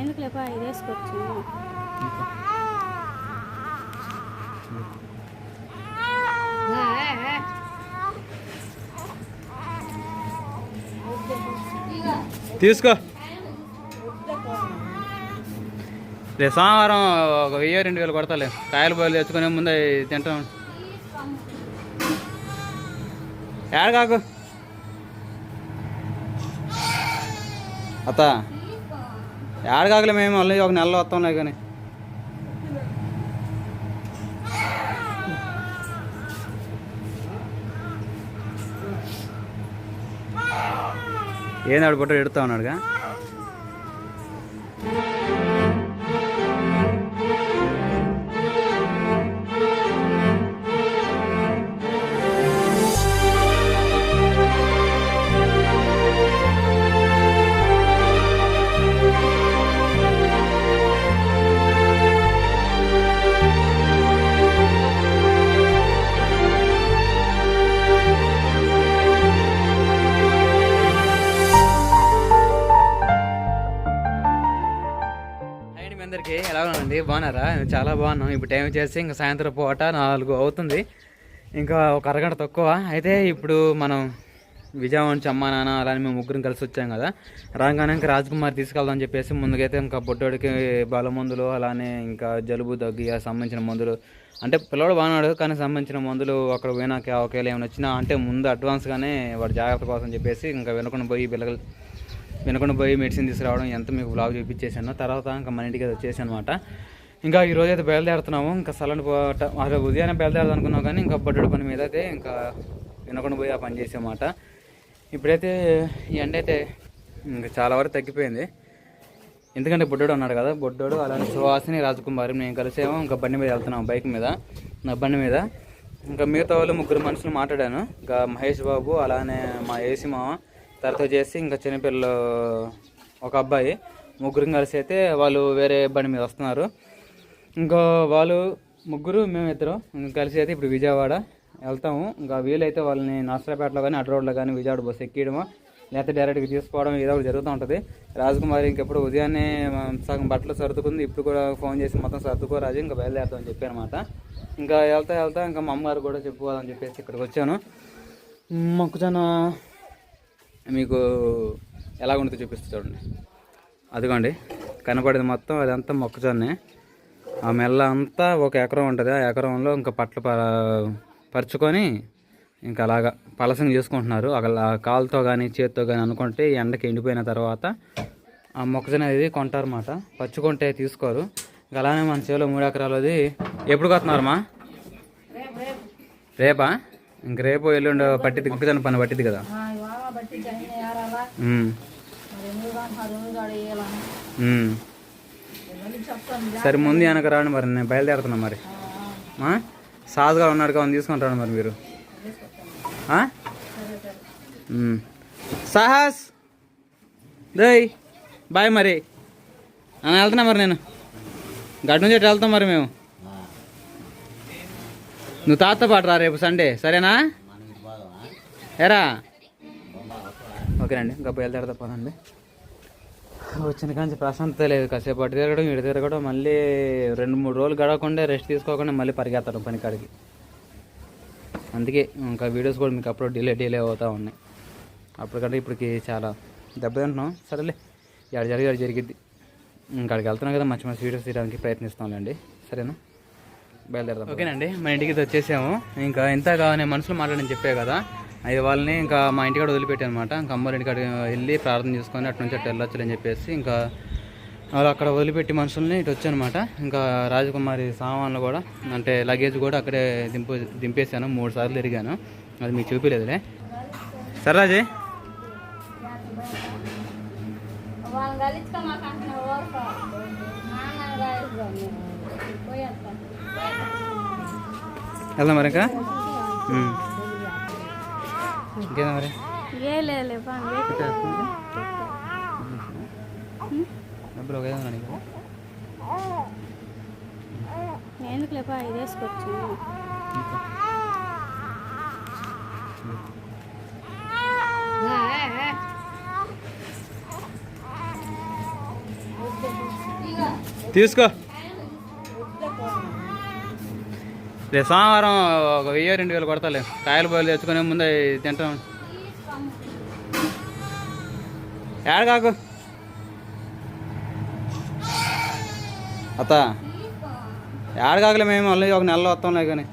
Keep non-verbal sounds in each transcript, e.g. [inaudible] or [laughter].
ఎందుకు లేపా ఇది వేసుకోవచ్చు తీసుకో. రేపు సోమవారం ఒక వెయ్యి రెండు వేలు కొడతాలే. కాయలు బయలు తెచ్చుకునే ముందే తింటాం. ఏడ అత్త ఏడ మేము మళ్ళీ ఒక నెలలో వస్తాంలే కానీ. ఏందాడు ఆడు ఎడుతా ఉన్నాడుగా? అందరికీ ఎలా ఉన్నారండి? బాగున్నారా? చాలా బాగున్నాం. ఇప్పుడు టైం వచ్చేసి ఇంకా సాయంత్రం పూట నాలుగు అవుతుంది. ఇంకా ఒక అరగంట తక్కువ. అయితే ఇప్పుడు మనం విజయవాడ నుంచి అమ్మా నాన్న అలానే మేము ముగ్గురం కలిసి వచ్చాం కదా. రాగానే ఇంకా రాజ్కుమార్ తీసుకెళ్దాం చెప్పేసి ముందుకైతే ఇంకా బొట్టోడికి బల మందులు అలానే ఇంకా జలుబు దగ్గి సంబంధించిన మందులు. అంటే పిల్లవాడు బాగున్నాడు కానీ సంబంధించిన మందులు అక్కడ పోయినాక ఒకవేళ ఏమైనా వచ్చినా అంటే ముందు అడ్వాన్స్గానే వాడు జాగ్రత్త కోసం చెప్పేసి ఇంకా వెనుకొని పోయి పిల్లలు వినకుండా పోయి మెడిసిన్ తీసుకురావడం ఎంత మీకు బ్లాగ్ చూపించేసాను తర్వాత ఇంకా మన ఇంటికి వచ్చేసాను అనమాట ఇంకా ఈ రోజు అయితే బయలుదేరుతున్నాము. ఇంకా సలన్ పోట అసలు ఉదయాన్నే బయలుదేరదు అనుకున్నాం కానీ ఇంకా బొడ్డు పని మీద అయితే ఇంకా వినకుండా పోయి ఆ పని చేసామాట. ఇప్పుడైతే ఈ ఎండ అయితే ఇంకా చాలా వరకు తగ్గిపోయింది. ఎందుకంటే బొడ్డోడు ఉన్నాడు కదా బొడ్డోడు అలానే సువాసిని రాజకుమారి మేము కలిసేమో ఇంకా బండి మీద వెళ్తున్నాం బైక్ మీద నా బండి మీద. ఇంకా మిగతా వాళ్ళు ముగ్గురు మనుషులు మాట్లాడాను. ఇంకా మహేష్ బాబు అలానే మా ఏసీ మామ తర్వాత వచ్చేసి ఇంకా చిన్నపిల్లలు ఒక అబ్బాయి ముగ్గురు కలిసి అయితే వాళ్ళు వేరే బండి మీద వస్తున్నారు. ఇంకా వాళ్ళు ముగ్గురు మేము ఇద్దరు కలిసి అయితే ఇప్పుడు విజయవాడ వెళ్తాము. ఇంకా వీలైతే వాళ్ళని నర్సరాపేటలో కానీ అటు రోడ్లో కానీ విజయవాడ బస్సు ఎక్కియడమో లేకపోతే డైరెక్ట్గా తీసుకోవడం ఏదో ఒకటి జరుగుతూ ఉంటుంది. రాజకుమారి ఇంకెప్పుడు ఉదయాన్నే సగం బట్టలు సర్దుకుంది ఇప్పుడు కూడా ఫోన్ చేసి మొత్తం సర్దుకో రాజు ఇంకా బయలుదేరుతామని చెప్పాను అనమాట ఇంకా వెళ్తా వెళ్తా ఇంకా మా అమ్మగారు కూడా చెప్పుకోవాలని చెప్పేసి ఇక్కడికి వచ్చాను. మొక్కజొన్న మీకు ఎలా ఉంటుందో చూపిస్తా చూడండి. అదిగోండి కనపడేది మొత్తం అదంతా మొక్కజొన్నే. ఆ మెల్ల అంతా ఒక ఎకరం ఉంటుంది. ఆ ఎకరంలో ఇంకా పట్ల ప- పరుచుకొని ఇంకా అలాగా పలసంగా చేసుకుంటున్నారు. అలా కాలుతో కానీ చేత్తో కానీ అనుకుంటే ఎండకి ఎండిపోయిన తర్వాత ఆ మొక్కజొన్న అనేది కొంటారన్నమాట. పచ్చుకుంటే తీసుకోరు. ఇంకా అలానే మన చేలో మూడు ఎకరాలది ఎప్పుడు కొత్తున్నారమ్మా రేపా ఇంక రేపు ఎల్లుండి పట్టిద్ది మొక్కజొన్న పని పట్టిద్ది కదా. సరే ముందు వెనక రాండి మరి నేను బయలుదేరుతున్నా మరి. ఆ? సాజుగా ఉన్నాడు కావాలి తీసుకొని రండి మరి మీరు. సాహస్! దయ్ బాయ్ మరి. అని వెళ్తున్నా మరి నేను. గడ్డ నుంచి వెళ్తాం మరి మేము? నువ్వు పాటు రా రేపు సండే సరేనా? ఎరా? ఓకేనండి ఇంకా బయలుదేరదా పోదండి వచ్చిన కానీ ప్రశాంతత లేదు కాసేపు అటు తిరగడం ఇటు తిరగడం మళ్ళీ రెండు మూడు రోజులు గడవకుండా రెస్ట్ తీసుకోకుండా మళ్ళీ పరిగెత్తడం పనికాడికి అందుకే ఇంకా వీడియోస్ కూడా మీకు అప్పుడు డిలే డిలే అవుతూ ఉన్నాయి. అప్పటికంటే ఇప్పటికి చాలా దెబ్బతింటున్నాం. సరేలే ఎక్కడ జరిగి అక్కడ జరిగిద్ది. ఇంకాడికి వెళ్తున్నాం కదా మంచి మంచి వీడియోస్ తీయడానికి ప్రయత్నిస్తాంలేండి. సరేనా? బయలుదేరదాం. ఓకేనండి మన ఇంటికి వచ్చేసాము. ఇంకా ఇంతగా నేను మనుషులు మాట్లాడని చెప్పే కదా అది వాళ్ళని ఇంకా మా ఇంటికాడ వదిలిపెట్టాను అనమాట ఇంకా అమ్మ ఇంటికాడ వెళ్ళి ప్రార్థన చేసుకొని అటు నుంచి అటు వెళ్ళొచ్చు అని చెప్పేసి ఇంకా వాళ్ళు అక్కడ వదిలిపెట్టి మనుషుల్ని ఇటు వచ్చానమాట. ఇంకా రాజకుమారి సామాన్లు కూడా అంటే లగేజ్ కూడా అక్కడే దింపు దింపేశాను. మూడు సార్లు తిరిగాను. అది మీకు చూపించలేదులే సరే రాజే. వెళ్దాం మరి ఇంకా? ఇంకేదా మరి? ఎందుకు లేపా ఇది వేసుకోవచ్చు. తీసుకో. రేపు సోమవారం ఒక వెయ్యి రెండు వేలు కొడతాలే. కాయలు పోయలు తెచ్చుకునే ముందే తింటాం. ఏడగాకు అత్త. ఏడగాకులే మేము? మళ్ళీ ఒక నెలలో వస్తాంలే కానీ.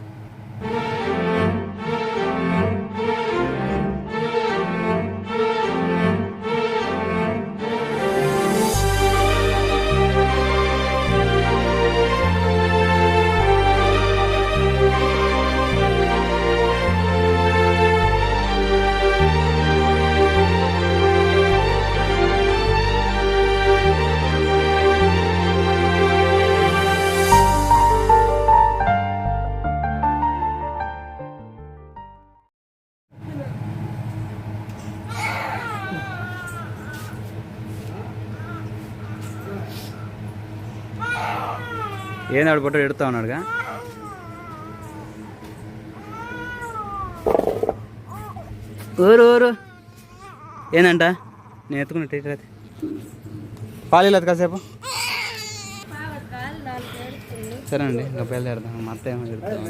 ఏనాడు పుట్ట ఎడుతా ఉన్నాడుగా. ఊరు ఊరు. ఏందంట నేను ఎత్తుకున్న టీచర్ రాత్రి. పాలు లేదు కాసేపు. సరేనండి ఇంకా బయలుదేరదాం. మా అత్త ఏమో చెప్తాం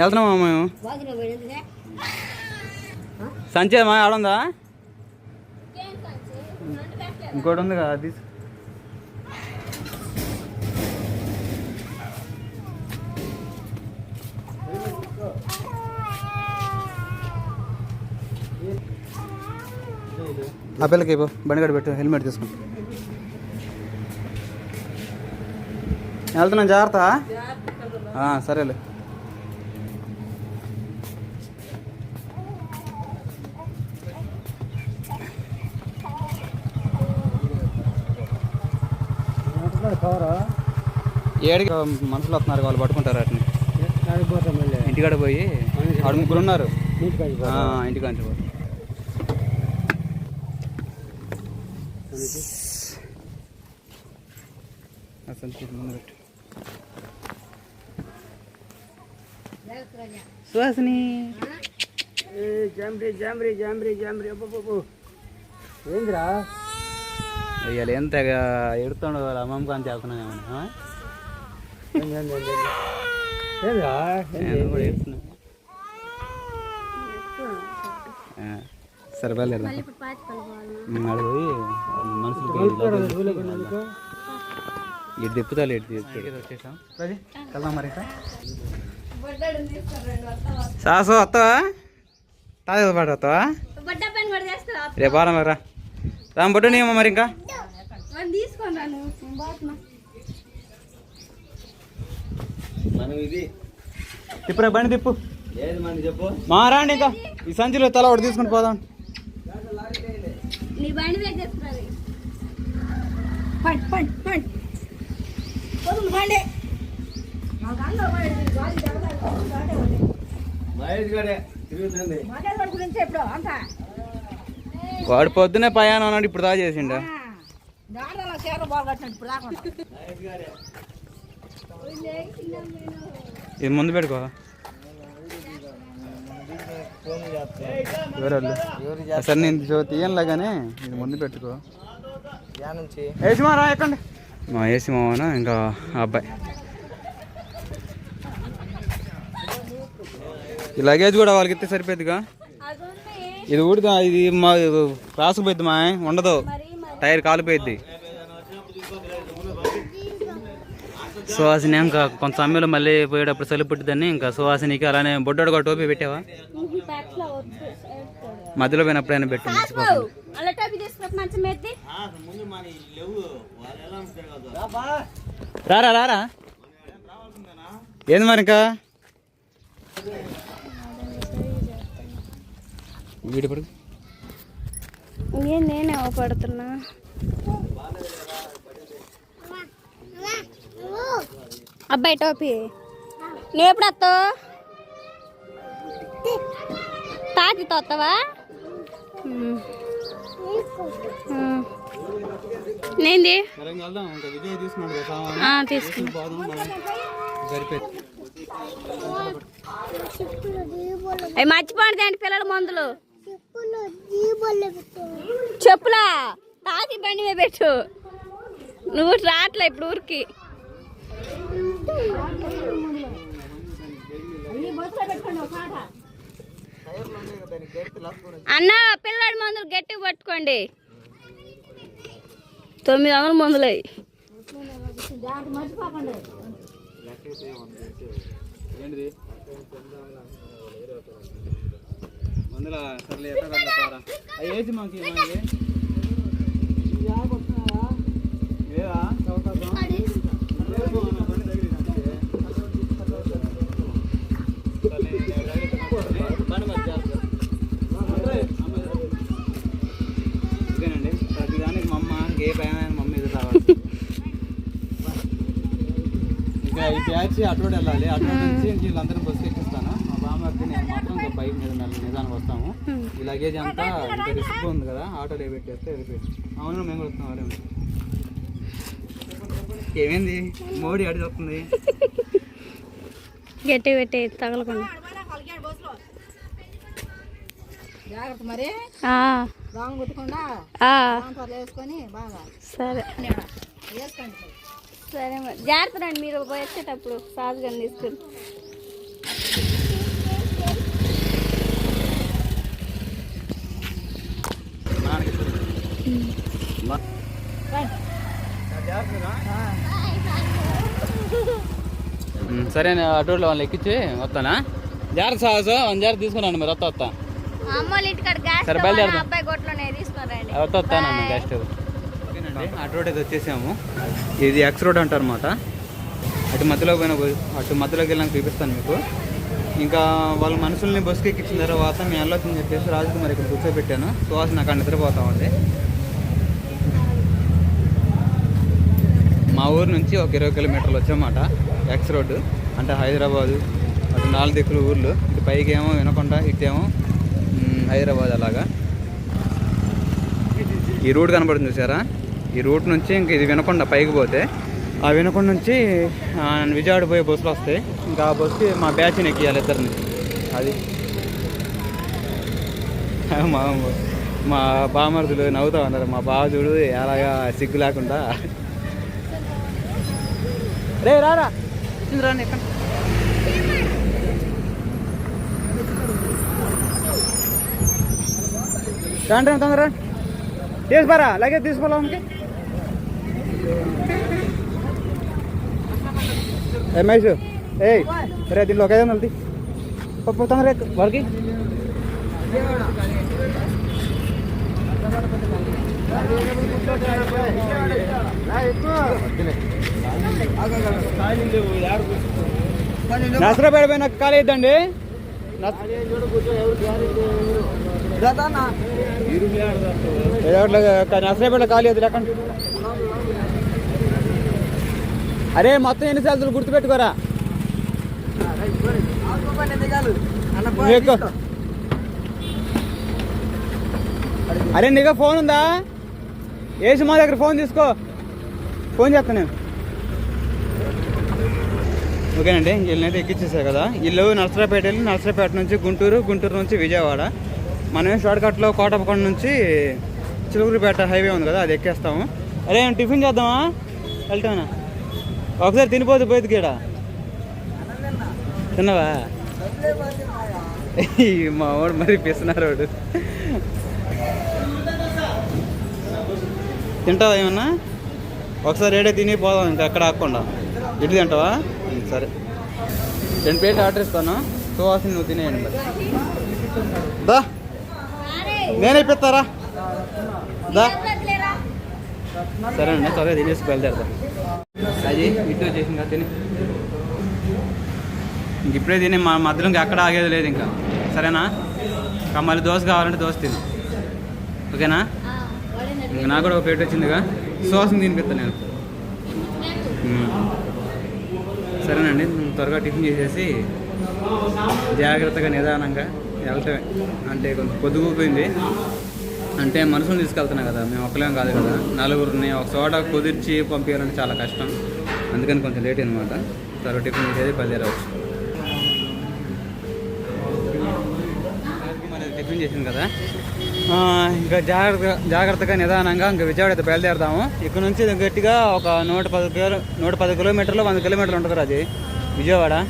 వెళ్తున్నామా మేము? సంచే మా ఆడుందా? ఇంకోటి ఉంది కదా అది ఆ పిల్లకి బండిగడ పెట్టు హెల్మెట్ తీసుకుని. వెళ్తున్నాం జాగ్రత్త. సరేలే. ఏడికి మనుషులు వస్తున్నారు వాళ్ళు పట్టుకుంటారు వాటిని. ఇంటికాడ పోయి ఆడ ముగ్గురు ఉన్నారు. ఆ, ఇంటికాంచి పోయి అసలు ఇది ముందు పెట్టు. సుహాసిని. జాంబ్రీ జాంబ్రీ జాంబ్రీ జాంబ్రీ. అబ్బో ఏంద్రా? ఇవాళ ఎంత ఎడుతుండో వాళ్ళ అమ్మమ్మ కానీ చేస్తున్నాను ఏమన్నా ఏంద్రా? కూడా ఎడుతున్నా ఆ, సరే బయలుదేరదాం. ఇటు తిప్పుతాలి ఇటు తిప్పుతాడు. వచ్చేసాం. వెళ్దాం మరి సాసు వస్తావా? తాజా పాటు వస్తావా? రేపు వారం రా. రామ్ బొట్టు నీ మరి ఇంకా. తిప్పురా బండి తిప్పు. ఏది మంది చెప్పు? మా రాండి ఇంకా. ఈ సంచిలో తల ఒకటి తీసుకుని పోదాం. నీ బండి పండి పండి పండి వాడు పొద్దునే పయానం అన్నాడు ఇప్పుడు దా చేసిండు? ఇది ముందు పెట్టుకో. ఎవరు సరే నేను చూ- తీయనులే కానీ ఇది ముందు పెట్టుకో. యా నుంచి ఏసిమా రా ఎక్కండి. మా ఏసి మామన ఇంకా ఆ అబ్బాయి. ఈ లగేజ్ కూడా వాళ్ళకి ఇస్తే సరిపోద్దిగా ఇది ఊడిదా? ఇది మా రాసుకుపోద్ది మా ఉండదు. టైర్ కాలిపోయిద్ది. సువాసిని ఇంకా కొంత సమయంలో మళ్ళీ పోయేటప్పుడు చలి పుట్టిద్దని ఇంకా సువాసినికి అలానే బొడ్డోడు కూడా టోపీ పెట్టావా. మధ్యలో పెట్టు తీసుకుని మంచం ఎత్తి. రారా రారా? ఏంది మరి ఇంకా వీడి పడు ఏం నేనే పడుతున్నా. అబ్బాయి టోపీ. నువ్వు ఎప్పుడు వస్తావు? తాతితో వస్తావా నేంది అవి మర్చిపోండి ఏంటి పిల్లల మందులు. చెప్పులా? తాతి బండి మీద పెట్టు. నువ్వు రాట్లే ఇప్పుడు ఊరికి. అన్న పిల్లడి మందులు గట్టి పట్టుకోండి. తొమ్మిది వందల మందులు. మందుల? సర్లే ఎట్లా ఏది మాకు మనకి లేదా అవకాశం లేదు, అన్న, బండి తగిలింది అంతే. సర్లే, నేను జాగ్రత్తగా బండి మరి జాగ్రత్త. ఇదేనండి ప్రతిదానికి మా అమ్మ ఏ భయమైన మమ్మీ ఎదురు రావాలి ఇంకా బ్యాచ్ అటువంటి వెళ్ళాలి. అటువంటి నుంచి వీళ్ళందరం బస్సు ఎక్కిస్తాను. మా బామ్మకి నేను మాత్రం ఇంకా బైక్ మీద నిదానికి వస్తాము. ఈ లగేజ్ అంతా ఇంకా రిస్క్ ఉంది కదా ఆటోలో పెట్టేస్తే వెళ్ళిపోయి అవును మేము కూడా వస్తున్నాం ఏమైంది? మోడీ అడిగి వస్తుంది గట్టి పెట్టి తగలకుండా. జాగ్రత్త మరి. ఆ, దోమ కుట్టకుండా బాగా. సరే. వేసుకోండి. సరే మరి. జాగ్రత్త రండి మీరు వచ్చేటప్పుడు సాజుగా తీసుకుని సరే నేను ఆటోలో వాళ్ళు ఎక్కించి వస్తానా? జాగ్రత్త సాహసం వన్ జాగ్రత్త తీసుకున్నాను మరి వస్తా వస్తా. సరే, తీసుకురండి వస్తా వస్తానన్న గెస్ట్ అండి. అటు రోడ్ అయితే వచ్చేసాము. ఇది ఎక్స్ రోడ్ అంటారు అనమాట అటు మధ్యలో పోయిన అటు మధ్యలోకి వెళ్ళాక చూపిస్తాను మీకు. ఇంకా వాళ్ళ మనుషుల్ని బస్సుకి ఎక్కించిన తర్వాత మేము వెళ్ళొచ్చని చెప్పేసి రాజకుమారి మరి ఇక్కడ కూర్చోబెట్టాను. సుహాస్ నాకు అక్కడ నిద్రపోతా ఉంది మా ఊరు నుంచి ఒక ఇరవై కిలోమీటర్లు వచ్చామాట ఎక్స్ రోడ్డు. అంటే హైదరాబాదు అటు నాలుగు దిక్కులు ఊర్లు. ఇటు పైకి ఏమో వినకుండా ఇటేమో హైదరాబాద్ అలాగా. ఈ రూట్ కనబడుతుంది చూసారా? ఈ రూట్ నుంచి ఇంక ఇది వినకొండ పైకి పోతే ఆ వినకొండ నుంచి విజయవాడ పోయే బస్సులు వస్తాయి. ఇంకా ఆ బస్సుకి మా బ్యాచ్ని ఎక్కియాలి ఇద్దరిని. అది. [laughs] మా మా బామర్దులు నవ్వుతా ఉన్నారు. మా బావజుడు ఎలాగా సిగ్గు లేకుండా. రే రారా రాని ఎక్కడ రండి రండి తొందర తీసుకోరా లగేజ్ తీసుకోవాలి రమేష్ ఏయ్ రే దీనిలో ఒక ఐదు వందలు పప్పు తొందర ఎక్కు. వాడికి నసరాపేట పోయిన ఖాళీ ఒకటి నసరాపేట ఖాళీ వద్దు లేకండి అరే మొత్తం ఎన్ని సార్లు గుర్తుపెట్టుకోరా? అరే నీకు ఫోన్ ఉందా? ఏసి మా దగ్గర ఫోన్ తీసుకో. ఫోన్ చేస్తాను నేను. ఓకేనండి వీళ్ళనైతే ఎక్కించేసా కదా. వీళ్ళు నర్సరాపేట వెళ్ళి నర్సరాపేట నుంచి గుంటూరు గుంటూరు నుంచి విజయవాడ. మనమే షార్ట్కట్లో కోటపకొండ నుంచి చిలుగురుపేట హైవే ఉంది కదా అది ఎక్కేస్తాము. అరే టిఫిన్ చేద్దామా? వెళ్తామా ఒకసారి తినిపోతే పోయింది గీడ. తిన్నావా? మా వాడు మరి పిస్తున్నారు వాడు. తింటావా ఏమన్నా? ఒకసారి ఏడే తిని పోదాం ఇంకా అక్కడ ఆకుండా ఇటు తింటావా? సరే. రెండు ప్లేట్ ఆర్డర్ ఇస్తాను. సువాసన నువ్వు తినేయండి మరి. దా. నేనే ఇప్పిస్తారా? దా. సరే అండి త్వరగా తినేసి బయలుదేరదా. అది ఇటు వచ్చేసి ఇంకా తిని. ఇంక ఇప్పుడే తిని మా మధ్యలో ఇంకా ఎక్కడ ఆగేది లేదు ఇంకా. సరేనా? ఇంకా మళ్ళీ దోశ కావాలంటే దోశ తిను. ఓకేనా? ఇంక నాకు కూడా ఒక ప్లేట్ వచ్చిందిగా. సోసం తినిపిస్తాను నేను. సరేనండి త్వరగా టిఫిన్ చేసేసి జాగ్రత్తగా నిదానంగా వెళ్తామే అంటే కొంచెం పొద్దుగుపోయింది. అంటే మనుషులు తీసుకెళ్తున్నా కదా మేము ఒక్కలేం కాదు కదా. నలుగురిని ఒక చోట కుదిర్చి పంపించాలంటే చాలా కష్టం. అందుకని కొంచెం లేట్ అనమాట త్వరగా టిఫిన్ చేసేది బయలుదేరవచ్చు. మరి టిఫిన్ ఫోన్ చేసింది కదా? ఆ, ఇంకా జాగ్రత్తగా జాగ్రత్తగా నిదానంగా ఇంకా విజయవాడ అయితే బయలుదేరదాము. ఇక్కడ నుంచి గట్టిగా ఒక నూట పది కిలో నూట పది కిలోమీటర్లు వంద కిలోమీటర్లు ఉంటుంది అది విజయవాడ.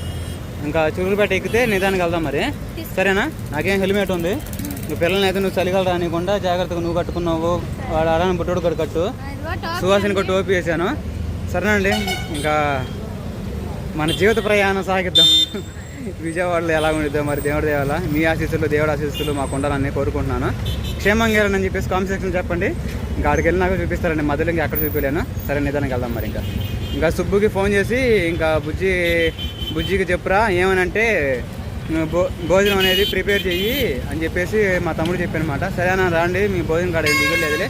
ఇంకా చురుకుపేట ఎక్కితే నిదానికి వెళ్దాం మరి. సరేనా? నాకేం హెల్మెట్ ఉంది. నువ్వు పిల్లల్ని అయితే నువ్వు చలిగాలు రానికుండా జాగ్రత్తగా నువ్వు కట్టుకున్నావు. వాడు అలానే పుట్టుడు కూడా కట్టు. సువాసిని కూడా టోపీ వేసాను సరేనండి ఇంకా మన జీవిత ప్రయాణం సాగిద్దాం. విజయవాడలో ఎలా ఉండిద్దో మరి దేవుడి దేవాల. మీ ఆశీస్సులు దేవుడి ఆశీస్సులు మాకు ఉండాలని కోరుకుంటున్నాను. క్షేమంగా అని చెప్పేసి కామెంట్ సెక్షన్ చెప్పండి. ఇంకా అక్కడికి వెళ్ళినాక చూపిస్తారండి. మధ్యలో ఇంకా ఎక్కడ చూపించలేను సరే నిదానికి వెళ్దాం మరి ఇంకా. ఇంకా సుబ్బుకి ఫోన్ చేసి ఇంకా బుజ్జి బుజ్జికి చెప్పురా. ఏమనంటే భో భోజనం అనేది ప్రిపేర్ చెయ్యి అని చెప్పేసి మా తమ్ముడు చెప్పానమాట. సరే అన్న రాండి మీ భోజనం కాడ దిగలేదులే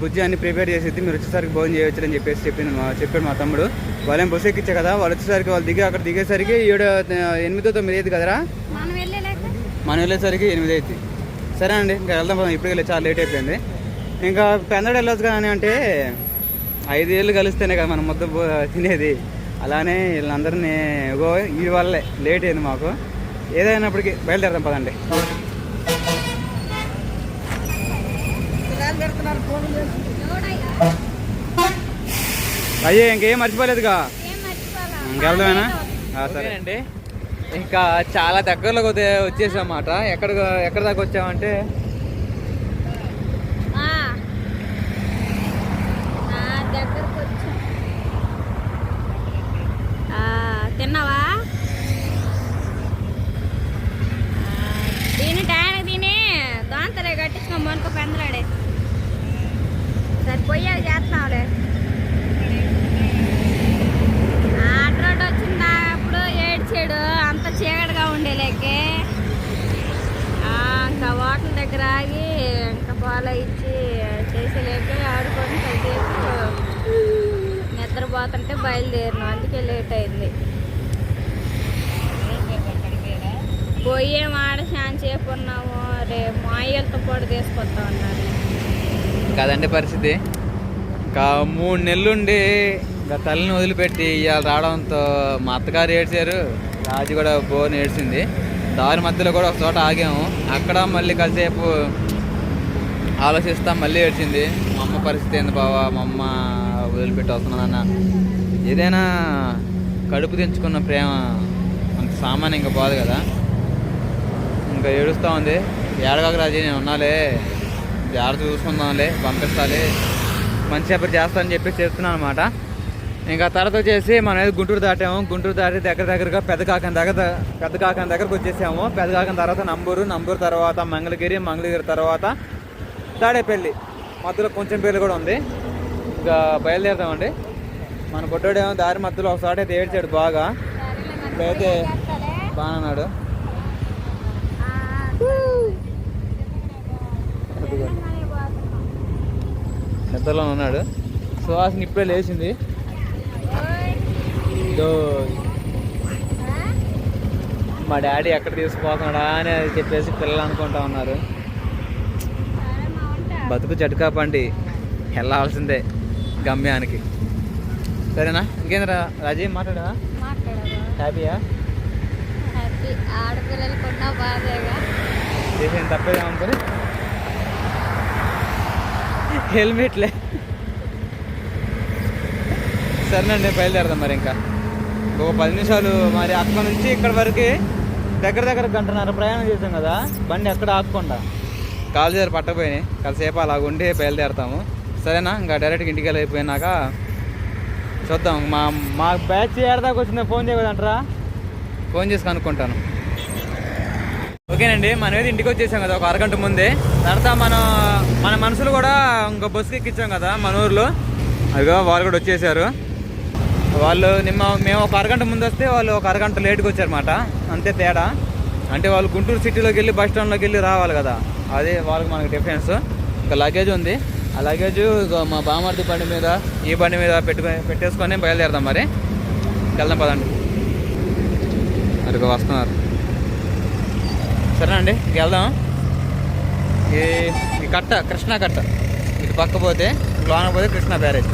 బుజ్జి అన్ని ప్రిపేర్ చేసేది మీరు వచ్చేసరికి భోజనం చేయొచ్చు అని చెప్పేసి చెప్పింది మా చెప్పాడు మా తమ్ముడు. వాళ్ళేం బస్సు ఎక్కించా కదా వాళ్ళు వచ్చేసరికి వాళ్ళు దిగి అక్కడ దిగేసరికి ఏడు ఎనిమిదో తొమ్మిది అయింది కదరా? మనం వెళ్ళేసరికి ఎనిమిది అవుతుంది సరే అండి ఇంకా వెళ్దాం. ఇప్పుడు వెళ్ళి చాలా లేట్ అయిపోయింది. ఇంకా పెందడు వెళ్ళొచ్చు కానీ అంటే ఐదేళ్ళు కలిస్తేనే కదా మనం మొత్తం తినేది. అలానే వీళ్ళందరినీ ఈ వల్లే లేట్ అయింది మాకు. ఏదైనప్పటికీ బయలుదేరదాం పదండి. పిల్లలు పెడుతున్నారు ఫోన్ చేసి అయ్యే ఇంకేం మర్చిపోలేదుగా ఇంకెళ్దామేనా సరే. అండి ఇంకా చాలా దగ్గరలోకి వచ్చేసామాట ఎక్కడ ఎక్కడ దాకా వచ్చామంటే ఆ. ఆ, దగ్గరకు వచ్చాం ఆ, తిన్నావా ఆ, దీని టైంకి తిని దాంతలే కట్టించుకోమనుకో అనుకో పెందలాడే సరే పొయ్యాక చేస్తున్నావులే ఆటోడ్ వచ్చిందా అప్పుడు ఏడ్చాడు అంత చీకటిగా ఉండేలేకే ఆ, ఇంకా హోటల్ దగ్గర ఆగి ఇంకా పాలు ఇచ్చి చేసేలేక ఆడుకొని కాసేపు నిద్రపోతుంటే బయలుదేరినాం అందుకే లేట్ అయింది పోయే ఆడ శాన్ సేపు ఉన్నాము రేపు మా అయ్యలతో పాటు తీసుకొస్తా ఉన్నారు కదండి పరిస్థితి. ఇంకా మూడు నెలలుండి ఇంకా తల్లిని వదిలిపెట్టి ఇవాళ రావడంతో మా అత్తగారు ఏడ్చారు. రాజు కూడా బోన్ ఏడ్చింది. దారి మధ్యలో కూడా ఒక చోట ఆగాము. అక్కడ మళ్ళీ కాసేపు ఆలోచిస్తా మళ్ళీ ఏడ్చింది. మా అమ్మ పరిస్థితి ఏంది బావా? మా అమ్మ వదిలిపెట్టి వస్తున్నదన్న ఏదైనా కడుపు తెంచుకున్న ప్రేమ అంత సామాన్యంగా బాదు కదా. ఇంకా ఏడుస్తూ ఉంది. ఏడగాక రాజీ నేను ఉన్నాలే. జాగ్రత్త చూసుకుందాంలే పంపిస్తాలే. మంచి సేపటి చేస్తానని చెప్పి చెప్తున్నాను అనమాట ఇంకా తర్వాత వచ్చేసి మనం అయితే గుంటూరు దాటాము. గుంటూరు దాటి దగ్గర దగ్గరగా పెద్ద కాకం దగ్గర పెద్ద కాకం దగ్గరకు వచ్చేసాము. పెద్ద కాకం తర్వాత నంబూరు నంబూరు తర్వాత మంగళగిరి మంగళగిరి తర్వాత తాడేపల్లి. మధ్యలో కొంచెం పేర్లు కూడా ఉంది. ఇంకా బయలుదేరుతామండి మన బొడ్డోడేమో దారి మధ్యలో ఒకసారి అయితే ఏడ్చాడు బాగా. ఇప్పుడైతే బాగా అన్నాడు అదిగో. నిద్రలో ఉన్నాడు. సుహాసిని ఇప్పుడే లేచింది. ఇదో మా డాడీ ఎక్కడ తీసుకుపోతున్నాడా అని చెప్పేసి పిల్లలు అనుకుంటా ఉన్నారు. బతుకు జటకా పండి వెళ్ళాల్సిందే గమ్యానికి. సరేనా? ఇంకేంద్రా? రాజీ మాట్లాడా హ్యాపీయా? హ్యాపీ. ఆడపిల్లలకున్న బాధేగా. తప్పేదేమనుకొని హెల్మెట్లే సరేనండి బయలుదేరదాం మరి ఇంకా. ఒక పది నిమిషాలు మరి అక్కడ నుంచి ఇక్కడ వరకు దగ్గర దగ్గర గంటన్నర ప్రయాణం చేసాం కదా బండి ఎక్కడ ఆపకుండా. కాలు చేరు పట్టపోయినాయి కాసేపు అలా ఉండి బయలుదేరతాము. సరేనా? ఇంకా డైరెక్ట్గా ఇంటికి వెళ్ళిపోయినాక చూద్దాం. మా మా బ్యాచ్ ఏడదాకా వచ్చిందా ఫోన్ చేయకూడదంటారా ఫోన్ చేసి కనుక్కుంటాను. ఓకేనండి మనం ఏది ఇంటికి వచ్చేసాం కదా ఒక అరగంట ముందే. తర్వాత మనం మన మనుషులు కూడా ఇంకో బస్సుకి ఎక్కించాం కదా మన ఊర్లో అదిగో వాళ్ళు కూడా వచ్చేసారు. వాళ్ళు నిన్న మేము ఒక అరగంట ముందు వస్తే వాళ్ళు ఒక అరగంట లేట్కి వచ్చారన్నమాట. అంతే తేడా. అంటే వాళ్ళు గుంటూరు సిటీలోకి వెళ్ళి బస్ స్టాండ్లోకి వెళ్ళి రావాలి కదా. అదే వాళ్ళకి మనకి డిఫరెన్స్ ఇంకా లగేజ్ ఉంది. ఆ లగేజ్ మా బామర్ది బండి మీద ఈ బండి మీద పెట్టుకొని పెట్టేసుకొని బయలుదేరదాం మరి. వెళ్దాం పదండి. అదిగో వస్తున్నారు. సరేనండి వెళ్దాం. ఇది ఈ కట్ట కృష్ణా కట్ట. ఇటు పక్క పోతే లోన పోతే కృష్ణా బ్యారేజ్.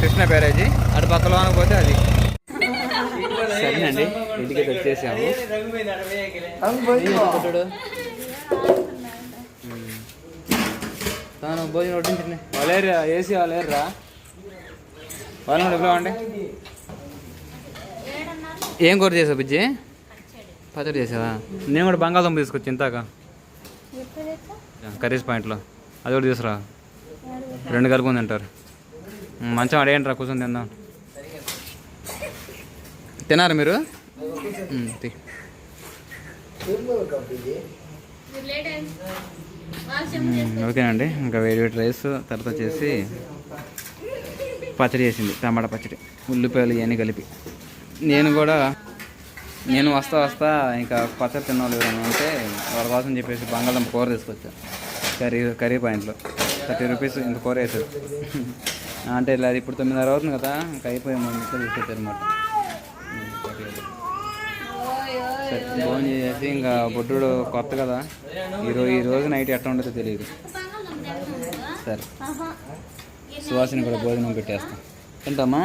కృష్ణా బ్యారేజీ. అటు పక్క లోన పోతే అది. సరేనండి ఇంటికి వచ్చేసాము. తాను భోజనం వడ్డించండి. వాళ్ళేరా ఏసీ వాళ్ళేర్రా వాళ్ళని ఇప్పుడు ఏం కూర చేసావు బిజ్జీ? పచ్చడి చేసావా? నేను కూడా బంగాళదుంప తీసుకొచ్చి ఇంతాక కర్రీస్ పాయింట్లో. అది కూడా తీసుకురా. రెండు కలుపుకొని తింటారు. మంచం అడేయండి రా కూర్చొని తిందాం. తినారా మీరు? ఓకేనండి. ఇంకా వేడి వేడి రైస్ తర్వాత వచ్చేసి పచ్చడి చేసింది టమాటా పచ్చడి ఉల్లిపాయలు ఇవన్నీ కలిపి. నేను కూడా నేను వస్తా వస్తా ఇంకా పచ్చడి తిన్నాళ్ళు ఎవరైనా ఉంటే వాళ్ళ కోసం చెప్పేసి బంగాళదుంప కూర తీసుకొచ్చా. కర్రీ కర్రీ పాయింట్లో. థర్టీ రూపీస్ ఇంత కూర వేసారు [laughs] అంటే ఇలా ఇప్పుడు తొమ్మిదిన్నర అవుతుంది కదా ఇంకా అయిపోయి మూడు ముక్కలు తీసుకొచ్చారు అనమాట సరే ఫోన్ చేసి ఇంకా బొడ్డుడు కొత్త కదా. ఈరోజు ఈ రోజు నైట్ ఎట్లా ఉండదో తెలియదు. సరే. సువాసిని కూడా భోజనం పెట్టేస్తాం. తింటామా?